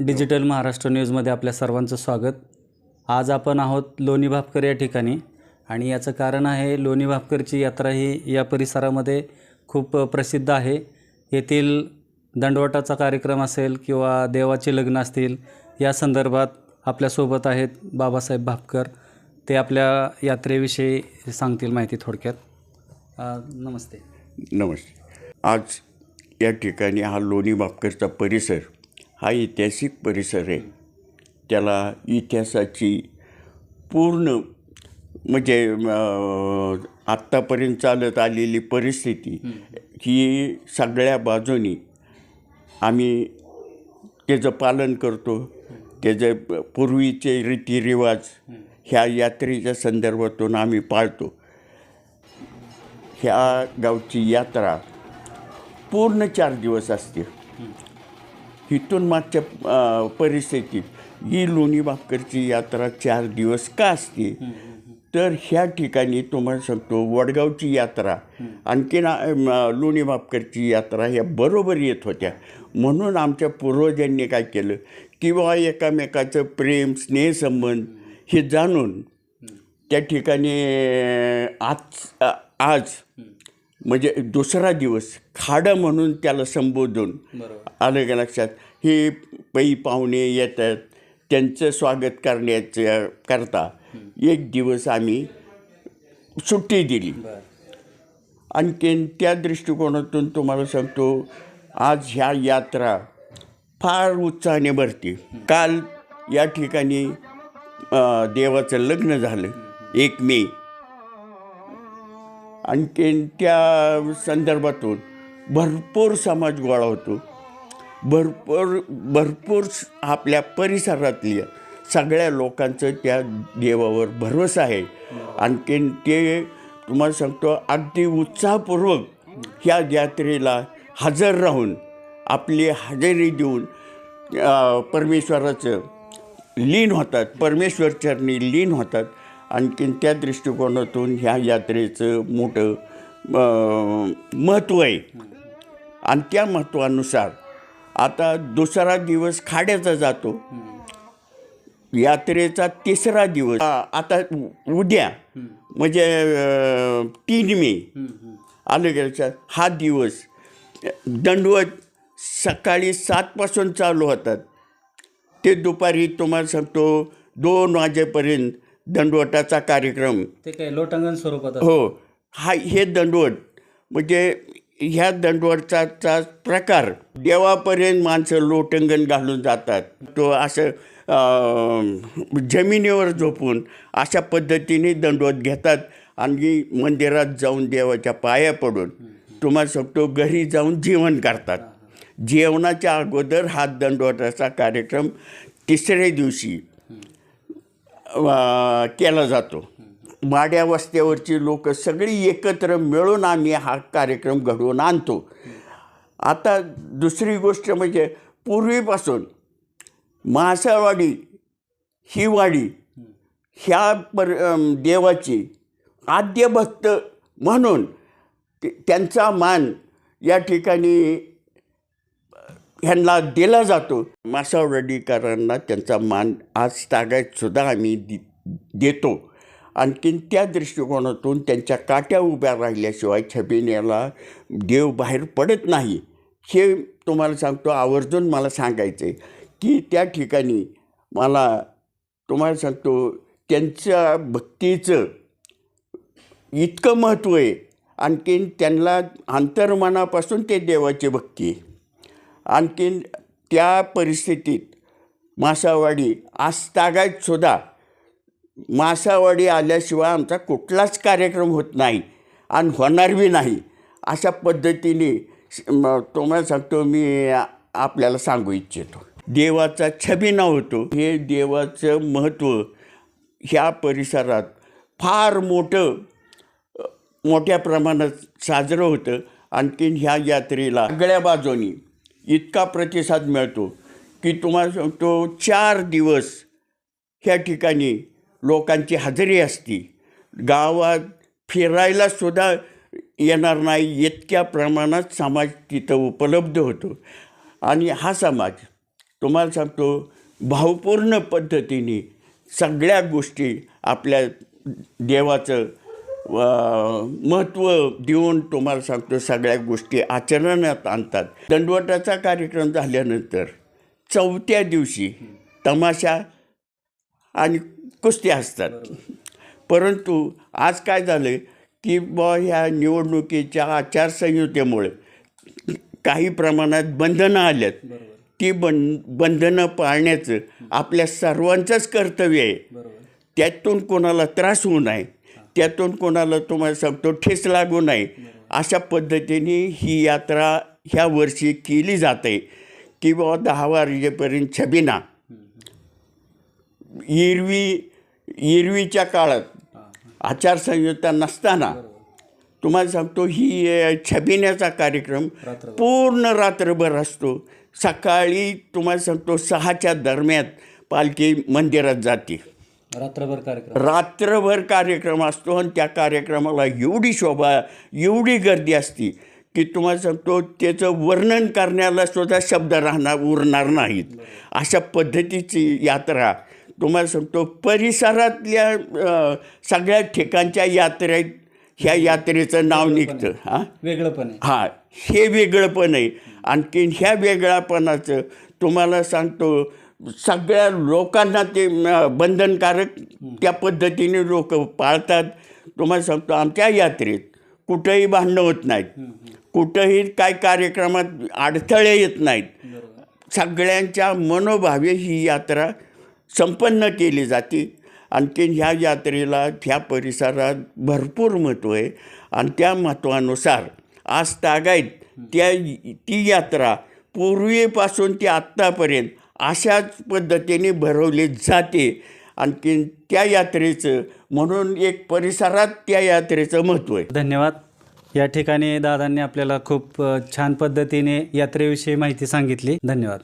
Digital Maharashtra न्यूजमध्ये आपल्या सर्वांचं स्वागत. आज आपण आहोत लोणी भापकर या ठिकाणी आणि याचं कारण आहे लोणी भापकरची यात्रा ही या परिसरामध्ये खूप प्रसिद्ध आहे. येथील दंडवटाचा कार्यक्रम असेल किंवा देवाचे लग्न असतील या संदर्भात आपल्यासोबत आहेत बाबासाहेब भापकर. ते आपल्या यात्रेविषयी सांगतील माहिती थोडक्यात. नमस्ते. नमस्ते. आज या ठिकाणी हा लोणी भापकरचा परिसर हा ऐतिहासिक परिसर आहे. त्याला इतिहासाची पूर्ण म्हणजे आत्तापर्यंत चालत आलेली परिस्थिती ही सगळ्या बाजूनी आम्ही त्याचं पालन करतो. त्याचे पूर्वीचे रीतिरिवाज ह्या यात्रेच्या संदर्भातून आम्ही पाळतो. ह्या गावची यात्रा पूर्ण चार दिवस असते. इथून मागच्या परिस्थितीत ही लोणी भाकरची यात्रा चार दिवस का असते? तर ह्या ठिकाणी तुम्हाला सांगतो वडगावची यात्रा आणखीन लोणी भापकरची यात्रा ह्या बरोबर येत होत्या. म्हणून आमच्या पूर्वजांनी काय केलं किंवा एकामेकाचं प्रेम स्नेहसंबंध हे जाणून त्या ठिकाणी आज आज म्हणजे दुसरा दिवस खाडं म्हणून त्याला संबोधून आलं का लक्षात? हे पै पाहुणे येतात त्यांचं स्वागत करण्याच्या करता एक दिवस आम्ही सुट्टी दिली. आणखीन त्या दृष्टिकोनातून तुम्हाला सांगतो आज ह्या यात्रा फार उत्साहाने भरते. काल या ठिकाणी देवाचं लग्न झालं एक मे. आणखीन त्या संदर्भातून भरपूर समाज गोळा होतो. भरपूर भरपूर स- आपल्या परिसरातल्या सगळ्या लोकांचं त्या देवावर भरवसा आहे. आणखीन ते तुम्हाला सांगतो अगदी उत्साहपूर्वक ह्या यात्रेला हजर राहून आपली हजेरी देऊन परमेश्वराचं लीन होतात परमेश्वर चरणी लीन होतात. आणखीन त्या दृष्टिकोनातून ह्या यात्रेचं मोठं महत्त्व आहे. आणि त्या महत्त्वानुसार आता दुसरा दिवस खाड्याचा जातो. यात्रेचा तिसरा दिवस. आता उद्या म्हणजे तीन मे आलं गेल्याच्या हा दिवस दंडवत सकाळी सातपासून चालू होतात. ते दुपारी तुम्हाला सांगतो दोन वाजेपर्यंत दंडवटाचा कार्यक्रम. ते काय लोटांगण स्वरूपात. हो हा हे दंडवट म्हणजे ह्या दंडवटचा प्रकार देवापर्यंत माणसं लोटंगण घालून जातात. तो असं जमिनीवर झोपून अशा पद्धतीने दंडवत घेतात आणि मंदिरात जाऊन देवाच्या पाया पडून तुम्हाला सांगतो घरी जाऊन जेवण करतात. जेवणाच्या अगोदर हा दंडवटाचा कार्यक्रम तिसऱ्या दिवशी केला जातो. माड्या वस्त्यावरची लोक सगळी एकत्र मिळून आम्ही हा कार्यक्रम घडवून आणतो. आता दुसरी गोष्ट म्हणजे पूर्वीपासून मासावाडी ही वाडी ह्या पर देवाची आद्यभक्त म्हणून ते- त्यांचा मान या ठिकाणी ह्यांना दिला जातो. मासावडीकरांना त्यांचा मान आज तागायतसुद्धा आम्ही दि देतो. आणखीन त्या दृष्टिकोनातून त्यांच्या काट्या उभ्या राहिल्याशिवाय छबिन्याला देव बाहेर पडत नाही. हे तुम्हाला सांगतो आवर्जून मला सांगायचं आहे की त्या ठिकाणी मला तुम्हाला सांगतो त्यांच्या भक्तीचं इतकं महत्त्व आहे. आणखीन त्यांना अंतर्मनापासून ते देवाची भक्ती आहे. आणखीन त्या परिस्थितीत मासावाडी आजतागायतसुद्धा मासावाडी आल्याशिवाय आमचा कुठलाच कार्यक्रम होत नाही आणि होणार बी नाही अशा पद्धतीने तुम्हाला सांगतो मी आपल्याला सांगू इच्छितो. देवाचा छबिना होतो. हे देवाचं महत्त्व ह्या परिसरात फार मोठं मोठ्या प्रमाणात साजरं होतं. आणखीन ह्या यात्रेला सगळ्या बाजूनी इतका प्रतिसाद मिळतो की तुम्हाला सांगतो चार दिवस ह्या ठिकाणी लोकांची हजेरी असती. गावात फिरायला सुद्धा येणार नाही इतक्या प्रमाणात समाज तिथं उपलब्ध होतो. आणि हा समाज तुम्हाला सांगतो भावपूर्ण पद्धतीने सगळ्या गोष्टी आपल्या देवाचं महत्त्व देऊन तुम्हाला सांगतो सगळ्या गोष्टी आचरणात आणतात. दंडवटाचा कार्यक्रम झाल्यानंतर चौथ्या दिवशी तमाशा आणि कुस्त्या असतात. परंतु आज काय झालं की बा ह्या निवडणुकीच्या आचारसंहितेमुळे काही प्रमाणात बंधनं आल्यात. ती बं बंधनं पाळण्याचं आपल्या सर्वांचंच कर्तव्य आहे. त्यातून कोणाला त्रास होऊ नये. त्यातून कोणाला तुम्हाला सांगतो ठेस लागू नये. अशा पद्धतीने ही यात्रा ह्या वर्षी केली जाते. की बाबा दहा वाजेपर्यंत छबिना. एरवी एरवीच्या काळात आचारसंहिता नसताना तुम्हाला सांगतो ही छबिन्याचा कार्यक्रम पूर्ण रात्रभर असतो. सकाळी तुम्हाला सांगतो सहाच्या दरम्यान पालखी मंदिरात जाते. रात्रभर कार्यक्रम. रात्रभर कार्यक्रम असतो आणि त्या कार्यक्रमाला एवढी शोभा एवढी गर्दी असती की तुम्हाला सांगतो त्याचं वर्णन करण्याला सुद्धा शब्द राहणार उरणार नाहीत. अशा पद्धतीची यात्रा. तुम्हाला सांगतो परिसरातल्या सगळ्या ठिकाणच्या यात्रेत ह्या यात्रेचं नाव निघतं हां? वेगळं पण आहे. हां हे वेगळंपण आहे. आणखीन ह्या वेगळापणाचं तुम्हाला सांगतो सगळ्या लोकांना ते बंधनकारक त्या पद्धतीने लोक पाळतात. तुम्हाला सांगतो आमच्या यात्रेत कुठंही भांडणं होत नाहीत. कुठंही काय कार्यक्रमात अडथळे येत नाहीत. सगळ्यांच्या मनोभावे ही यात्रा संपन्न केली जाते. आणखीन ह्या यात्रेला ह्या परिसरात भरपूर महत्त्व आहे. आणि त्या महत्त्वानुसार आज तागायत त्या ती यात्रा पूर्वीपासून ती आत्तापर्यंत अशाच पद्धतीने भरवली जाते. आणखीन त्या यात्रेचं म्हणून एक परिसरात त्या यात्रेचं महत्त्व आहे. धन्यवाद. या ठिकाणी दादांनी आपल्याला खूप छान पद्धतीने यात्रेविषयी माहिती सांगितली. धन्यवाद.